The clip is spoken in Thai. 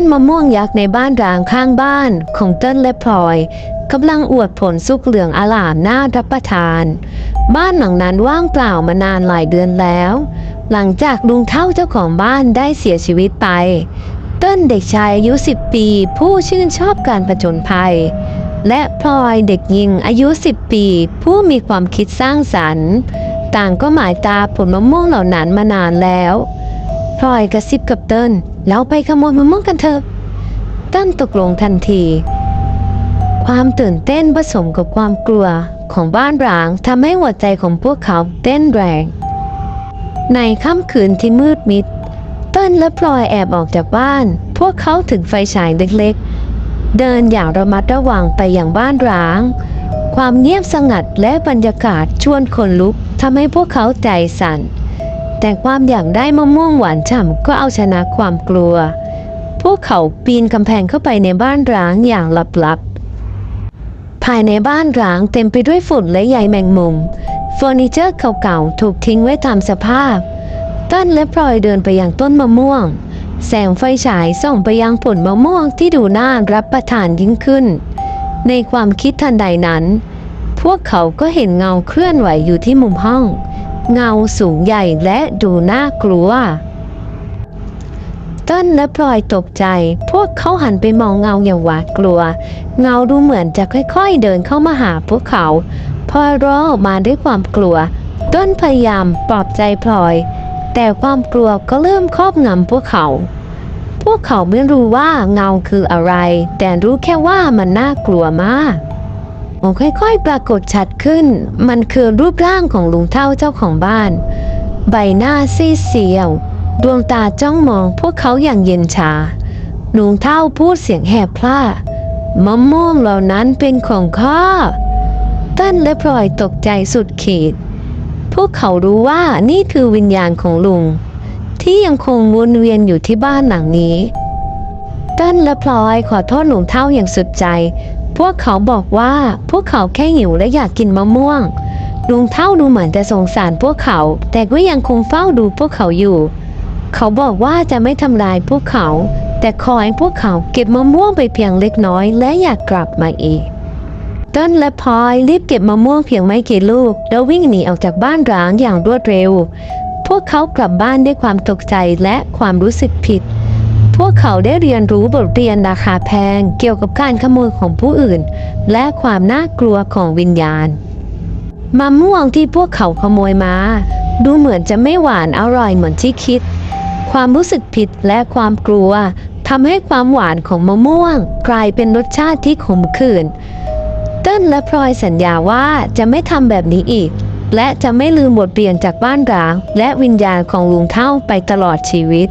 นมะม่วงยักษ์ในบ้านร้างข้างบ้านของเติ้ลและพลอยกำลังอวดผลสุกเหลืองอลามน่ารับประทาน บ้านหลังนั้นว่างเปล่ามานานหลายเดือนแล้ว หลังจากลุงเท่าเจ้าของบ้านได้เสียชีวิตไป เติ้ลเด็กชายอายุ10 ปี ผู้ชื่นชอบการผจญภัย และพลอยเด็กหญิงอายุ 10 ปี ผู้มีความคิดสร้างสรรค์ ต่างก็หมายตาผลมะม่วงเหล่านั้นมานานแล้ว พลอยกระซิบกับเติ้ลแล้วไปขโมยมะม่วงกันเถอะเติ้ลตกลงทันที ความตื่นเต้นผสมกับความกลัวของบ้านร้างทำให้หัวใจของพวกเขาเต้นแรง ในค่ำคืนที่มืดมิด เติ้ลและพลอยแอบออกจากบ้าน พวกเขาถึงไฟฉายเล็กๆ เดินอย่างระมัดระวังไปอย่างบ้านร้าง ความเงียบสงัดและบรรยากาศชวนขนลุกทำให้พวกเขาใจสั่น แต่ความอยากได้มะม่วงหวานฉ่ำก็เอาชนะความกลัว พวกเขาปีนกำแพงเข้าไปในบ้านร้างอย่างลับๆ ภายในบ้านร้างเต็มไปด้วยฝุ่นและใยแมงมุมเฟอร์นิเจอร์เก่าๆ ถูกทิ้งไว้ตามสภาพ ต้นและพลอยเดินไปยังต้นมะม่วง แสงไฟฉายส่องไปยังผลมะม่วงที่ดูน่ารับประทานยิ่งขึ้น ในความคิดทันใดนั้น พวกเขาก็เห็นเงาเคลื่อนไหวอยู่ที่มุมห้อง เงาสูงใหญ่และดูน่ากลัวต้นและพลอยตกใจ พวกเขาหันไปมองเงาอย่างหวาดกลัว เงาดูเหมือนจะค่อยๆ เดินเข้ามาหาพวกเขาพอร้องออกมาด้วยความกลัว ต้นพยายามปลอบใจพลอย แต่ความกลัวก็เริ่มครอบงำพวกเขา พวกเขาไม่รู้ว่าเงาคืออะไร แต่รู้แค่ว่ามันน่ากลัวมาก มันค่อยๆ ปรากฏชัดขึ้น มันคือรูปร่างของลุงเท่าเจ้าของบ้าน ใบหน้าซีดเซียว ดวงตาจ้องมองพวกเขาอย่างเย็นชาลุงเท่าพูดเสียงแหบพล่ามะม่วงเหล่านั้นเป็นของข้าเต้นและพลอยตกใจสุดขีด พวกเขารู้ว่านี่คือวิญญาณของลุง ที่ยังคงวนเวียนอยู่ที่บ้านหลังนี้เต้นและพลอยขอโทษลุงเท่าอย่างสุดใจ พวกเขาบอกว่าพวกเขาแค่หิวและอยากกินมะม่วง ลุงเท่าดูเหมือนจะสงสารพวกเขา แต่ก็ยังคงเฝ้าดูพวกเขาอยู่ เขาบอกว่าจะไม่ทำลายพวกเขา แต่ขอให้พวกเขาเก็บมะม่วงไปเพียงเล็กน้อยและอยากกลับมาอีกต้นและพลอยรีบเก็บมะม่วงเพียงไม่กี่ลูก แล้ววิ่งหนีออกจากบ้านร้างอย่างรวดเร็ว พวกเขากลับบ้านด้วยความตกใจและความรู้สึกผิด พวกเขาได้เรียนรู้บทเรียนราคาแพงเกี่ยวกับการขโมยของผู้อื่น และความน่ากลัวของวิญญาณมะม่วงที่พวกเขาขโมยมา ดูเหมือนจะไม่หวานอร่อยเหมือนที่คิด ความรู้สึกผิดและความกลัวทำให้ความหวานของมะม่วง กลายเป็นรสชาติที่ขมขื่นเติ้ลและพลอยสัญญาว่าจะไม่ทำแบบนี้อีก และจะไม่ลืมบทเรียนจากบ้านร้าง และวิญญาณของลุงเท่าไปตลอดชีวิต